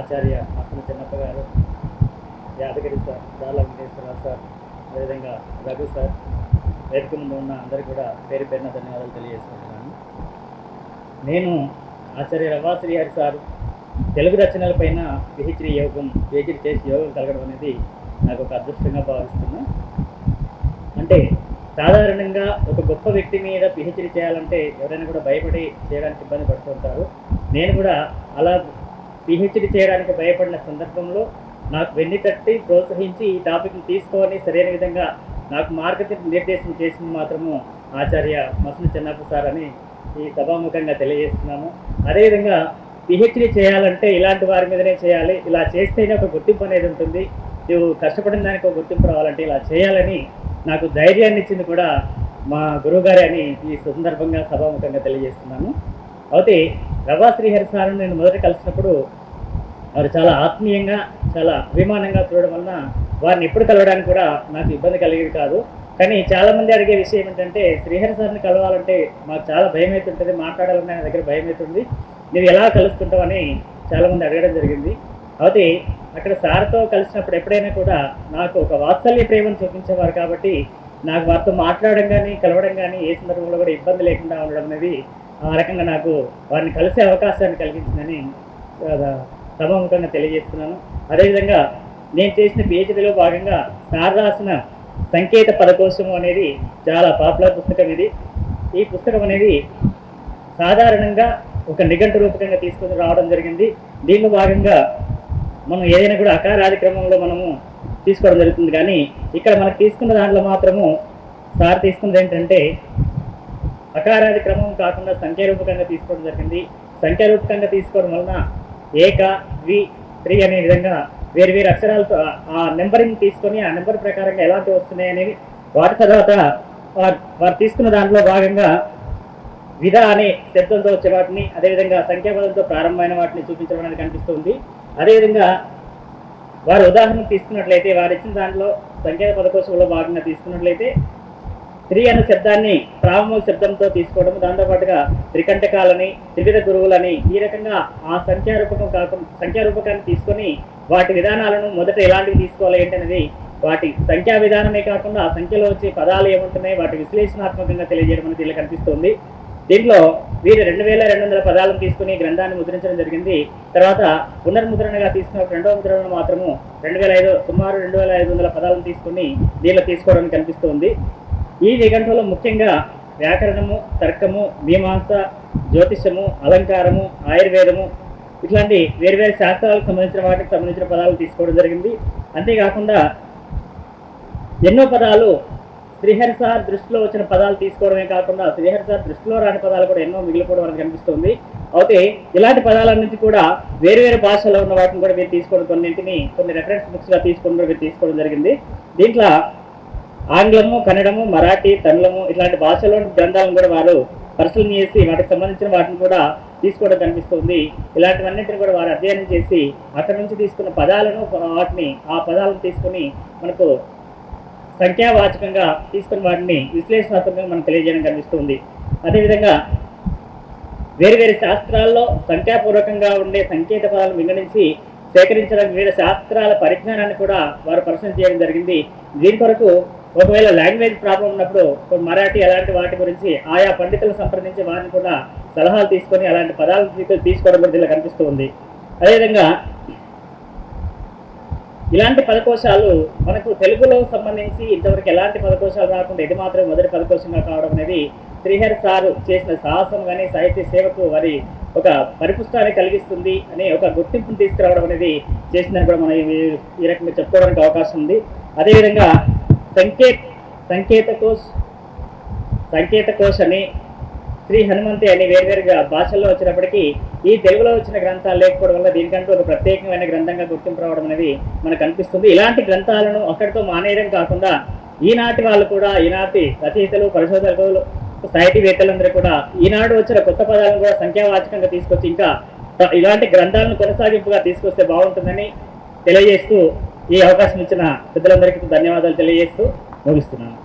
ఆచార్య అతను చిన్నప్ప గారు Yadagiri sir Dala Venkateswararao sir అదేవిధంగా రఘు సార్ వేదిక ముందు ఉన్న అందరికీ కూడా పేరు పేరున ధన్యవాదాలు తెలియజేసుకుంటున్నాను. నేను ఆచార్య రవాశ్రీ గారి సార్ తెలుగు రచనలపైన పిహెచ్డి యోగం పిహెచ్డి చేసి యోగం కలగడం అనేది నాకు ఒక అదృష్టంగా భావిస్తున్నా. అంటే సాధారణంగా ఒక గొప్ప వ్యక్తి మీద పిహెచ్డి చేయాలంటే ఎవరైనా కూడా భయపడి చేయడానికి ఇబ్బంది పడుతుంటారు నేను కూడా అలా పిహెచ్డి చేయడానికి భయపడిన సందర్భంలో నాకు వెన్ను తట్టి ప్రోత్సహించి ఈ టాపిక్ని తీసుకోవాలని సరైన విధంగా నాకు మార్గనిర్దేశం చేసింది మాత్రము ఆచార్య మసలు చెన్నప్ప సార్ అని ఈ సభాముఖంగా తెలియజేస్తున్నాము. అదేవిధంగా పిహెచ్డి చేయాలంటే ఇలాంటి వారి మీదనే చేయాలి. ఇలా చేస్తేనే ఒక గుర్తింపు అనేది ఉంటుంది. నువ్వు కష్టపడిన దానికి ఒక గుర్తింపు రావాలంటే ఇలా చేయాలని నాకు ధైర్యాన్ని ఇచ్చింది కూడా మా గురువుగారే అని ఈ సందర్భంగా సభాముఖంగా తెలియజేస్తున్నాను. అయితే రవా శ్రీహరి సార్ నేను మొదట కలిసినప్పుడు వారు చాలా ఆత్మీయంగా చాలా అభిమానంగా చూడడం వలన వారిని ఎప్పుడు కలవడానికి కూడా నాకు ఇబ్బంది కలిగేది కాదు. కానీ చాలామంది అడిగే విషయం ఏంటంటే శ్రీహరి సార్ని కలవాలంటే మాకు చాలా భయం అవుతుంటుంది మాట్లాడాలన్న ఆయన దగ్గర భయం అవుతుంది నువ్వు ఎలా కలుస్తుంటావని చాలామంది అడగడం జరిగింది. అయితే అక్కడ సార్తో కలిసినప్పుడు ఎప్పుడైనా కూడా నాకు ఒక వాత్సల్య ప్రేమను చూపించేవారు కాబట్టి నాకు వారితో మాట్లాడడం కానీ కలవడం కానీ ఏ సందర్భంలో కూడా ఇబ్బంది లేకుండా ఉండడం అనేది ఆ రకంగా నాకు వారిని కలిసే అవకాశాన్ని కలిగించిందని సభాముఖంగా తెలియజేస్తున్నాను. అదేవిధంగా నేను చేసిన పిహెచ్డీలో భాగంగా సార్ రాసిన సంకేత పదకోశము అనేది చాలా పాపులర్ పుస్తకం ఇది. ఈ పుస్తకం అనేది సాధారణంగా ఒక నిఘంటు రూపకంగా తీసుకొని రావడం జరిగింది. దీనిలో భాగంగా మనం ఏదైనా కూడా అకారాది క్రమంలో మనము తీసుకోవడం జరుగుతుంది. కానీ ఇక్కడ మనకు తీసుకున్న దాంట్లో మాత్రము సార్ తీసుకున్నది ఏంటంటే అకారాది క్రమం కాకుండా సంఖ్యారూపకంగా తీసుకోవడం జరిగింది. సంఖ్యారూపకంగా తీసుకోవడం వలన ఏక వి త్రీ అనే విధంగా వేరు వేరు అక్షరాలతో ఆ- నెంబరింగ్ తీసుకొని ఆ నెంబర్ ప్రకారంగా ఎలాంటి వస్తున్నాయి అనేది వాటి తర్వాత వారు వారు తీసుకున్న దాంట్లో భాగంగా విధ అనే శబ్దంతో వచ్చే వాటిని అదేవిధంగా సంఖ్యాపదంతో ప్రారంభమైన వాటిని చూపించడం అనేది కనిపిస్తుంది. అదేవిధంగా వారు ఉదాహరణ తీసుకున్నట్లయితే వారు ఇచ్చిన దాంట్లో సంఖ్యా పదకోశంలో భాగంగా తీసుకున్నట్లయితే త్రీ అనే శబ్దాన్ని ప్రారంభ శబ్దంతో తీసుకోవడం దాంతోపాటుగా త్రికంఠకాలని త్రివిధ గురువులని ఈ రకంగా ఆ సంఖ్యారూపకం కాకుండా సంఖ్యారూపకాన్ని తీసుకొని వాటి విధానాలను మొదట ఎలాంటివి తీసుకోవాలి ఏంటనేది వాటి సంఖ్యా విధానమే కాకుండా ఆ సంఖ్యలో వచ్చే పదాలు ఏముంటున్నాయి వాటి విశ్లేషణాత్మకంగా తెలియజేయడం అనేది ఇలా కనిపిస్తుంది. దీంట్లో వీరు రెండు వేల రెండు వందల పదాలను తీసుకుని గ్రంథాన్ని ముద్రించడం జరిగింది. తర్వాత పునర్ముద్రణగా తీసుకున్న రెండవ ముద్రణను మాత్రము రెండు వేల ఐదు సుమారు రెండు వేల ఐదు వందల పదాలను తీసుకుని దీనిలో తీసుకోవడానికి కనిపిస్తుంది. ఈ నిఘంటువులో ముఖ్యంగా వ్యాకరణము తర్కము మీమాంస జ్యోతిషము అలంకారము ఆయుర్వేదము ఇట్లాంటి వేరువేరు శాస్త్రాలకు సంబంధించిన వాటికి సంబంధించిన పదాలు తీసుకోవడం జరిగింది. అంతేకాకుండా ఎన్నో పదాలు శ్రీహరి సార్ దృష్టిలో వచ్చిన పదాలు తీసుకోవడమే కాకుండా శ్రీహరి సార్ దృష్టిలో రాని పదాలు కూడా ఎన్నో మిగిలిపోవడం మనకు కనిపిస్తుంది. అయితే ఇలాంటి పదాలన్నింటి కూడా వేరు వేరు భాషలో ఉన్న వాటిని కూడా మీరు తీసుకోవడం కొన్నింటిని కొన్ని రెఫరెన్స్ బుక్స్గా తీసుకోవడం కూడా మీరు తీసుకోవడం జరిగింది. దీంట్లో ఆంగ్లము కన్నడము మరాఠీ తమిళము ఇట్లాంటి భాషలోని గ్రంథాలను కూడా వారు పరిశీలన చేసి వాటికి సంబంధించిన వాటిని కూడా తీసుకోవడం కనిపిస్తుంది. ఇలాంటివన్నింటిని కూడా వారు అధ్యయనం చేసి అక్కడి నుంచి తీసుకున్న పదాలను వాటిని ఆ పదాలను తీసుకుని మనకు సంఖ్యావాచకంగా తీసుకున్న వాటిని విశ్లేషణాత్మకంగా మనకు తెలియజేయడం కనిపిస్తుంది. అదేవిధంగా వేరు వేరు శాస్త్రాల్లో సంఖ్యాపూర్వకంగా ఉండే సంకేత పదాలను వింగడించి సేకరించడానికి వివిధ శాస్త్రాల పరిజ్ఞానాన్ని కూడా వారు పరిశీలన చేయడం జరిగింది. దీని కొరకు ఒకవేళ లాంగ్వేజ్ ప్రాబ్లం ఉన్నప్పుడు మరాఠీ అలాంటి వాటి గురించి ఆయా పండితులను సంప్రదించి వారిని కూడా సలహాలు తీసుకొని అలాంటి పదాలు తీసుకోవడం కూడా దీనిలో కనిపిస్తూ ఉంది. అదేవిధంగా ఇలాంటి పదకోశాలు మనకు తెలుగులో సంబంధించి ఇంతవరకు ఎలాంటి పదకోశాలు రాకుండా ఇది మాత్రం మొదటి పదకోశంగా కావడం అనేది శ్రీహరి సారు చేసిన సాహసం కానీ సాహిత్య సేవకు వారి ఒక పరిపుష్టాన్ని కలిగిస్తుంది అనే ఒక గుర్తింపును తీసుకురావడం అనేది చేసిందని కూడా మనం ఈ రకంగా చెప్పుకోవడానికి అవకాశం ఉంది. అదేవిధంగా సంకేత్ సంకేత కోష్ సంకేత కోశ్ అని శ్రీ హనుమంతి అని వేరువేరుగా భాషల్లో వచ్చినప్పటికీ ఈ తెలుగులో వచ్చిన గ్రంథాలు లేకపోవడం వల్ల దీనికంటూ ఒక ప్రత్యేకమైన గ్రంథంగా గుర్తింపు రావడం అనేది మనకు అనిపిస్తుంది. ఇలాంటి గ్రంథాలను అక్కడితో మానేయడం కాకుండా ఈనాటి వాళ్ళు కూడా ఈనాటి రచయితలు పరిశోధకులు సాహితీవేత్తలందరూ కూడా ఈనాడు వచ్చిన కొత్త పదాలను కూడా సంఖ్యావాచకంగా తీసుకొచ్చి ఇంకా ఇలాంటి గ్రంథాలను కొనసాగింపుగా తీసుకొస్తే బాగుంటుందని తెలియజేస్తూ ఈ అవకాశం ఇచ్చిన పెద్దలందరికీ ధన్యవాదాలు తెలియజేస్తూ ముగిస్తున్నాను.